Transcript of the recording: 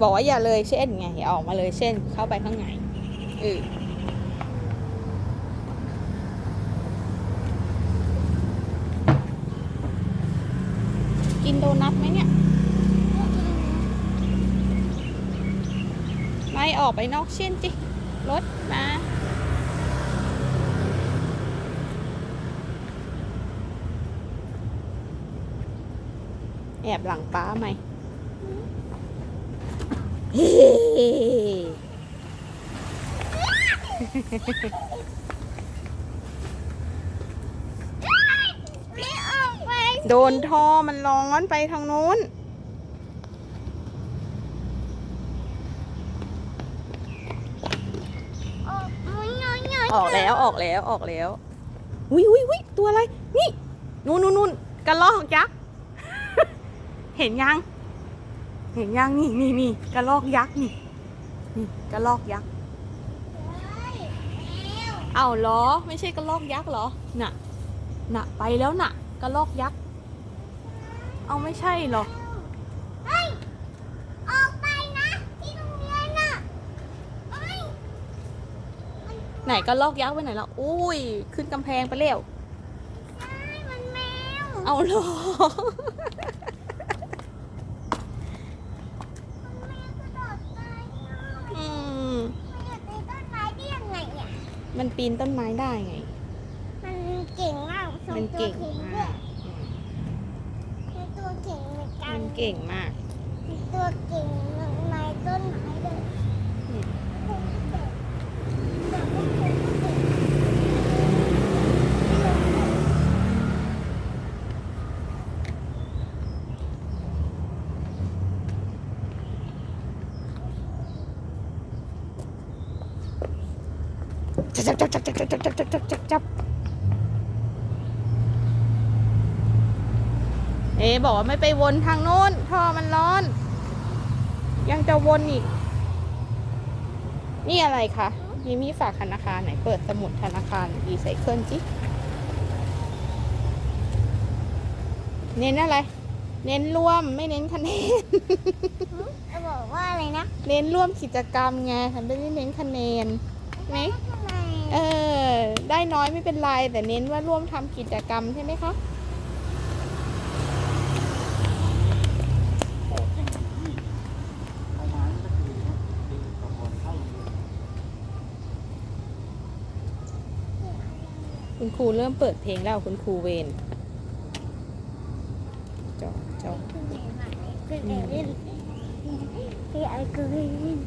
บอกว่าอย่าเลยเช่นไงอย่าออกมาเลยเช่น เข้าไปข้างในออกินโดนัทไหมเนี่ย ไม่ออกไปนอกเช่นจิรถมาแอบหลังป้าไหม โดนท่อมันร้อนไปทางนู้นออกมันน้อยน้อยออกแล้วออกแล้วออกแล้ววิวิวิตัวอะไร นี่ นู่นนู่นนู่นกระลอกยักษ์ เห็นยัง เห็นยังนี่นี่นี่กระลอกยักษ์นี่นี่กระลอกยักษ์เอาเหรอ ไม่ใช่กระลอกยักษ์เหรอน่ะน่ะไปแล้วน่ะกระลอกยักษ์เอาไม่ใช่เหรอเฮ้ยออกไปนะที่โรงเรียนน่ะเฮ้ยไหนกระลอกยักษ์ไปไหนแล้วอุ้ย ขึ้นกำแพงไปแล้วใช่มันแมวเอาเหรอ มันแมวกระโดดตายอะ อืม มันอยู่ในต้นไม้ได้ยังไงอะ มันปีนต้นไม้ได้ไง มันเก่งมากส่งมันตัวเก่งเก่งด้มาวยกอืมมันตัวเก่งเหมือนกัมันนเก่งมาก มันตัวเก่งในต้นไม้เลย อืม จับจับจับจับจับจับจับจับจับจับเอ๊ะบอกว่าไม่ไปวนทางโน้นท่อมันร้อน ยังจะวนอีก นี่อะไรคะมีมีฝากธนาคารไหนเปิดสมุดธนาคารรีไซเคิลจิเน้นอะไร เน้นร่วมไม่เน้นคะแนนจะบอกว่าอะไรนะ เน้นร่วมกิจกรรมไงฉันไม่ได้เน้นคะแนน ไหมทำไมเออ ได้น้อยไม่เป็นไร แต่เน้นว่าร่วมทำกิจกรรมใช่ไหมคะคุณครูเริ่มเปิดเพลงแล้วคุณครูเวนจอจอคือไหนมาคือไหนเล่นคือไอ้คือเล่น